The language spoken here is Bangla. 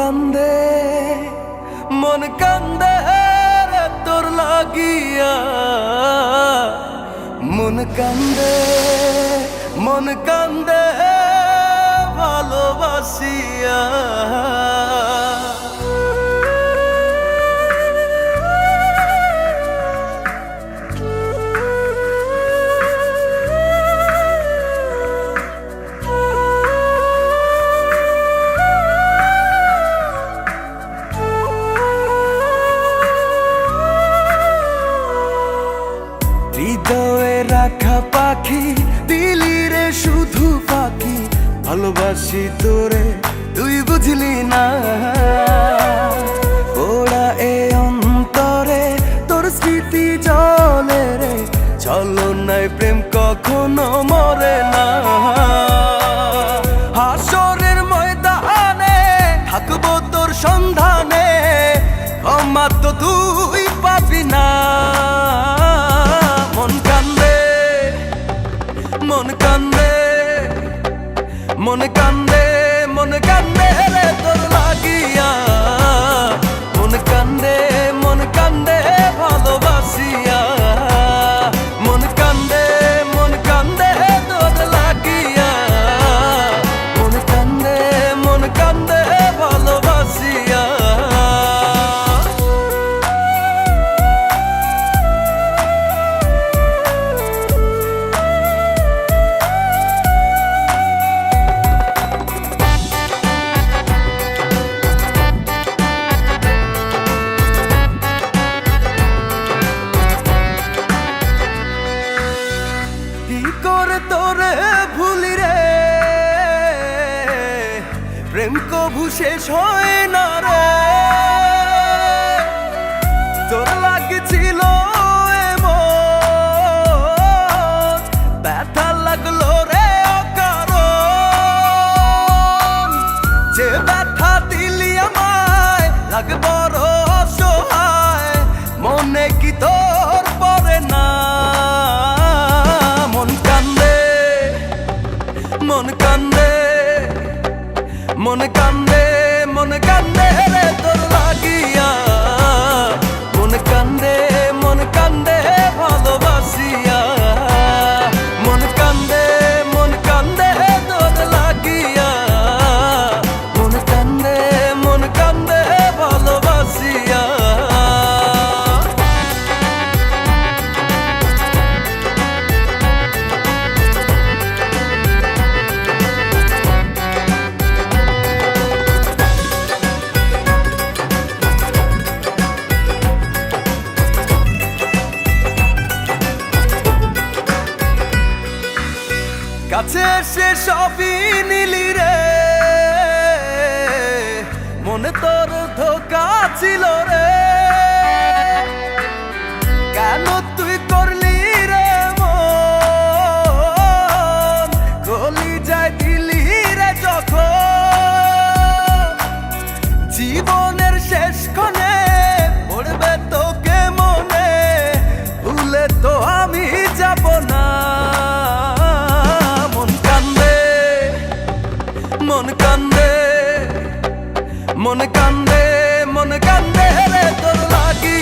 কান্দে মন কান্দে রে তোর লাগিয়া। মন কান্দে মন কান্দে ভালোবাসিয়া। ভালোবাসি তোরে, তুই বুঝলি না। ওরা এ অন্তরে তোর স্মৃতি চলে রে, চলো নাই প্রেম কখনো মরে না। হাসরের ময়দানে থাকব তোর সন্ধানে প্রেম কভু শেষ হয় না রে। তোর লাগছিল ব্যথা লাগল রে অকারণ। যে ব্যথা দিলি আমায় লাগে বড় অসহায়। মনে কি তোর কান্দে কান্দে। মন কান্দে কাছে সে সবই নিলি রে। মনে তোর ধোকা ছিল রে। কেন তুই করলি মন কান্দে মন কান্দে রে তোর লাগি